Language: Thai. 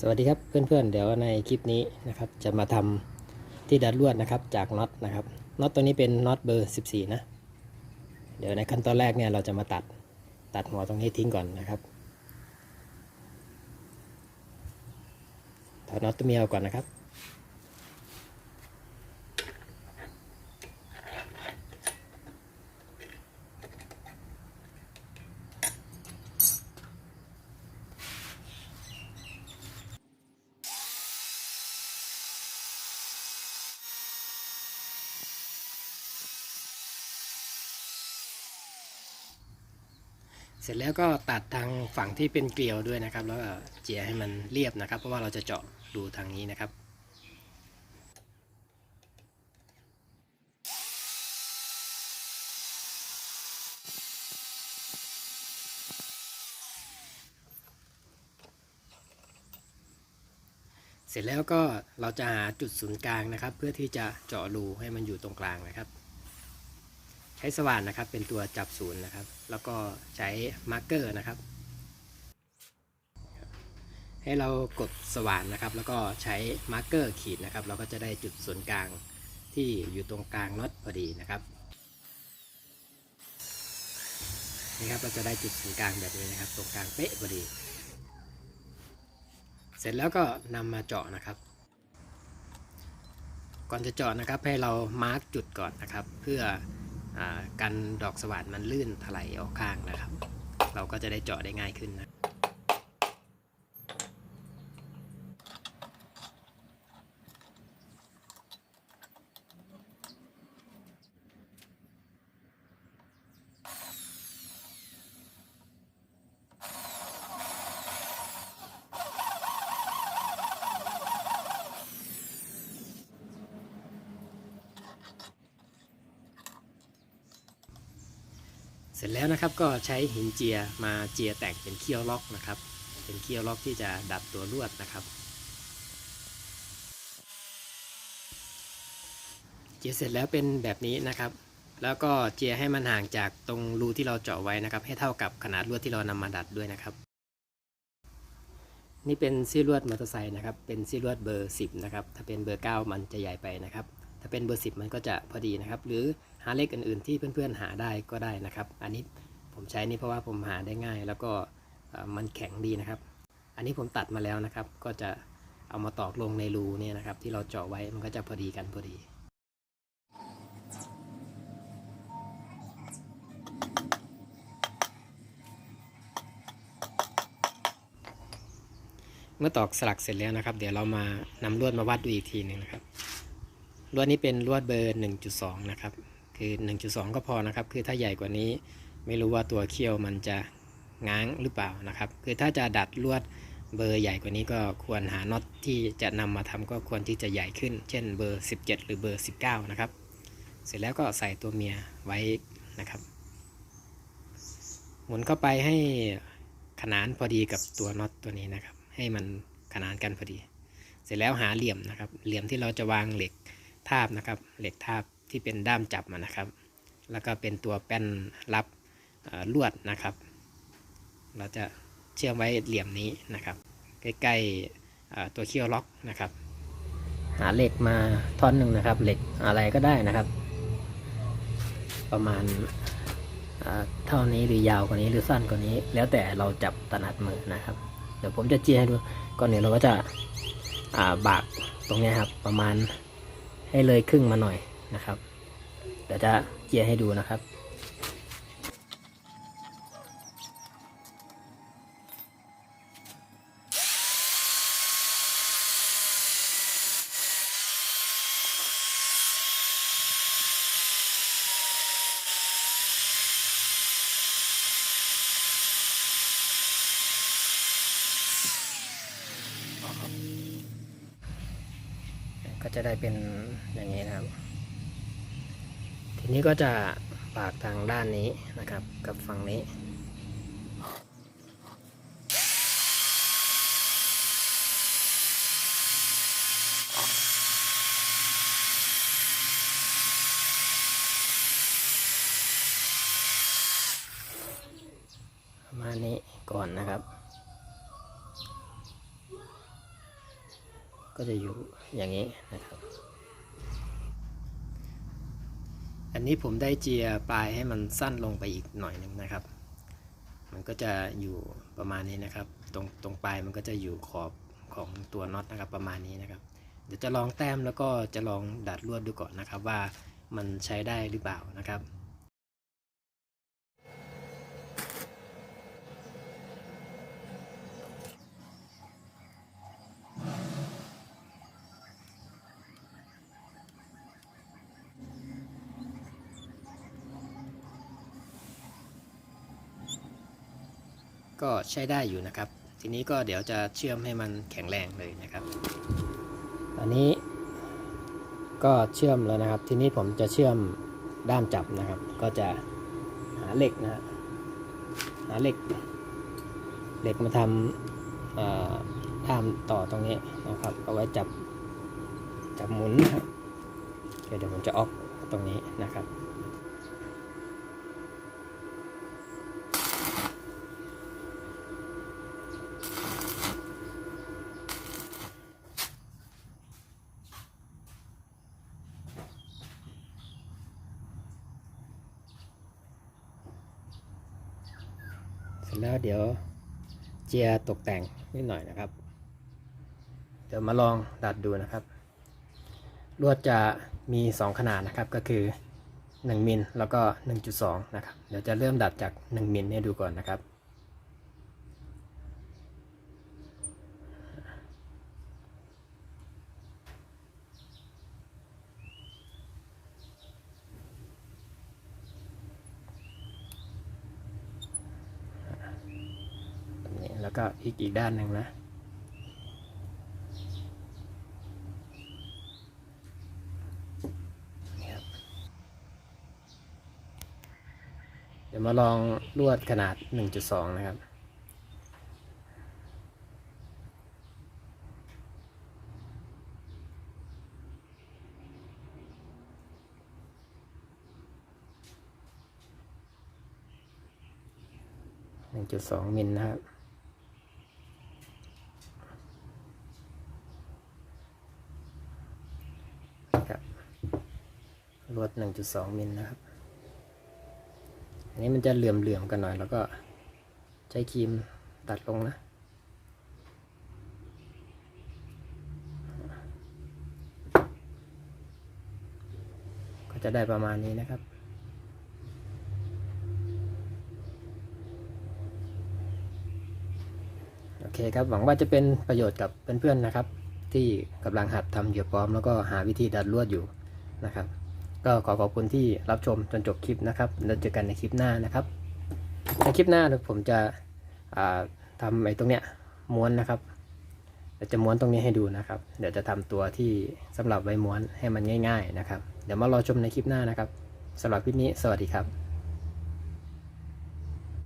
สวัสดีครับเพื่อนๆเดี๋ยวในคลิปนี้นะครับจะมาทำที่ดัดลวดนะครับจากน็อตนะครับน็อตตัวนี้เป็นน็อตเบอร์ 14 นะ เดี๋ยวในขั้นตอนแรกเนี่ยเราจะมาตัดตัดหัวตรงนี้ทิ้งก่อนนะครับถอดน็อตตัวเมียออกก่อนนะครับ เสร็จแล้วก็ตัดทางฝั่งที่เป็นเกลียวด้วยนะครับ แล้วก็เจียให้มันเรียบนะครับ เพราะว่าเราจะเจาะดูทางนี้นะครับเสร็จแล้วก็เราจะหาจุดศูนย์กลางนะครับ เพื่อที่จะเจาะรูให้มันอยู่ตรงกลางนะครับ ใช้สว่านนะครับเป็นตัวจับศูนย์นะครับ แล้วก็ใช้มาร์กเกอร์นะครับ ให้เรากดสว่านนะครับ แล้วก็ใช้มาร์กเกอร์ขีดนะครับ เราก็จะได้จุดศูนย์กลางที่อยู่ตรงกลางน็อตพอดีนะครับนี่ครับเราจะได้จุดศูนย์กลางแบบนี้นะครับ ตรงกลางเป๊ะพอดี เสร็จแล้วก็นำมาเจาะนะครับ ก่อนจะเจาะนะครับให้เรามาร์กจุดก่อนนะครับ เพื่อ กันดอกสว่านมันลื่นถลายออกข้างนะครับ เราก็จะได้เจาะได้ง่ายขึ้นนะ เสร็จแล้วนะครับก็ใช้หินเจียมาเจียแต่งเป็นเขี้ยวล็อกนะครับ เป็นเขี้ยวล็อกที่จะดัดตัวลวดนะครับ เจียเสร็จแล้วเป็นแบบนี้นะครับ แล้วก็เจียให้มันห่างจากตรงรูที่เราเจาะไว้นะครับ ให้เท่ากับขนาดลวดที่เรานำมาดัดด้วยนะครับ นี่เป็นซี่ลวดมอเตอร์ไซค์นะครับ เป็นซี่ลวดเบอร์ 10 นะครับ ถ้าเป็นเบอร์ 9 มันจะใหญ่ไปนะครับ ถ้าเป็นเบอร์ 10 มันก็จะพอดีนะครับ หรือ หาเลขอื่นๆ ที่เพื่อนๆหาได้ก็ได้นะครับ อันนี้ผมใช้นี่เพราะว่าผมหาได้ง่าย แล้วก็มันแข็งดีนะครับ อันนี้ผมตัดมาแล้วนะครับ ก็จะเอามาตอกลงในรูเนี่ยนะครับ ที่เราเจาะไว้มันก็จะพอดีกันพอดีเมื่อตอกสลักเสร็จแล้วนะครับ เดี๋ยวเรามานำลวดมาวัดดูอีกทีหนึ่งนะครับลวดนี้เป็นลวดเบอร์ 1.2 นะครับ คือ 1.2 ก็พอนะครับ คือถ้าใหญ่กว่านี้ไม่รู้ว่าตัวเขี้ยวมันจะง้างหรือเปล่านะครับ คือถ้าจะดัดลวดเบอร์ใหญ่กว่านี้ก็ควรหาน็อตที่จะนำมาทำก็ควรที่จะใหญ่ขึ้น เช่นเบอร์ 17 หรือเบอร์ 19 นะครับ เสร็จแล้วก็ใส่ตัวเมียไว้นะครับ หมุนเข้าไปให้ขนานพอดีกับตัวน็อตตัวนี้นะครับ ให้มันขนานกันพอดี เสร็จแล้วหาเหลี่ยมนะครับ เหลี่ยมที่เราจะวางเหล็กทาบนะครับ เหล็กทาบ ที่เป็นด้ามจับมันนะครับ แล้วก็เป็นตัวแป้นรับลวดนะครับ เราจะเชื่อมไว้เหลี่ยมนี้นะครับ ใกล้ๆตัวเขี้ยวล็อกนะครับ หาเหล็กมาท่อนหนึ่งนะครับเหล็กอะไรก็ได้นะครับ ประมาณเท่านี้หรือยาวกว่านี้หรือสั้นกว่านี้ แล้วแต่เราจับถนัดมือนะครับ เดี๋ยวผมจะเจียให้ดูก่อนอื่นเราก็จะาบากตรงนี้ครับประมาณให้เลยครึ่งมาหน่อย นะครับเดี๋ยวจะเจียให้ดูนะครับก็จะได้เป็นอย่างนี้นะครับ ทีนี้ก็จะปากทางด้านนี้นะครับ กับฝั่งนี้มานี้ก่อนนะครับ ก็จะอยู่อย่างนี้นะครับ อันนี้ผมได้เจียปลายให้มันสั้นลงไปอีกหน่อยหนึ่งนะครับ มันก็จะอยู่ประมาณนี้นะครับ ตรงตรงปลายมันก็จะอยู่ขอบของตัวน็อตนะครับประมาณนี้นะครับ เดี๋ยวจะลองแต้มแล้วก็จะลองดัดลวดดูก่อนนะครับว่ามันใช้ได้หรือเปล่านะครับ ก็ใช้ได้อยู่นะครับ ทีนี้ก็เดี๋ยวจะเชื่อมให้มันแข็งแรงเลยนะครับ อันนี้ก็เชื่อมแล้วนะครับ ทีนี้ผมจะเชื่อมด้ามจับนะครับ ก็จะหาเหล็กนะฮะหาเหล็กเหล็กมาทำด้ามต่อตรงนี้นะครับเอาไว้จับจับหมุนนะครับเดี๋ยวผมจะออกตรงนี้นะครับ แล้วเดี๋ยวเจียตกแต่งนิดหน่อยนะครับ เดี๋ยวมาลองดัดดูนะครับ ลวดจะมี 2 ขนาดนะครับก็คือ 1มิลแล้วก็ 1.2 นะครับ เดี๋ยวจะเริ่มดัดจาก 1มิลให้ดูก่อนนะครับ แล้วก็อีกอีกด้านหนึ่งนะ เดี๋ยวมาลองลวดขนาด 1.2 นะครับ1.2มิลนะครับลวด 1.2มิลนะครับ อันนี้มันจะเหลื่อมๆกันหน่อย แล้วก็ใช้ครีมตัดลงนะก็จะได้ประมาณนี้นะครับโอเคครับหวังว่าจะเป็นประโยชน์กับเพื่อนๆนะครับ ที่กำลังหัดทำเหยื่อปลอมแล้วก็หาวิธีดัดลวดอยู่นะครับ ก็ขอขอบคุณที่รับชมจนจบคลิปนะครับแล้วเจอกันในคลิปหน้านะครับ ในคลิปหน้าผมจะอ่าทำไอ้ตรงเนี้ยม้วนนะครับเดี๋ยวจะม้วนตรงนี้ให้ดูนะครับ เดี๋ยวจะทำตัวที่สำหรับไว้ม้วนให้มันง่าย ๆ นะครับ เดี๋ยวมารอชมในคลิปหน้านะครับสำหรับคลิปนี้สวัสดีครับ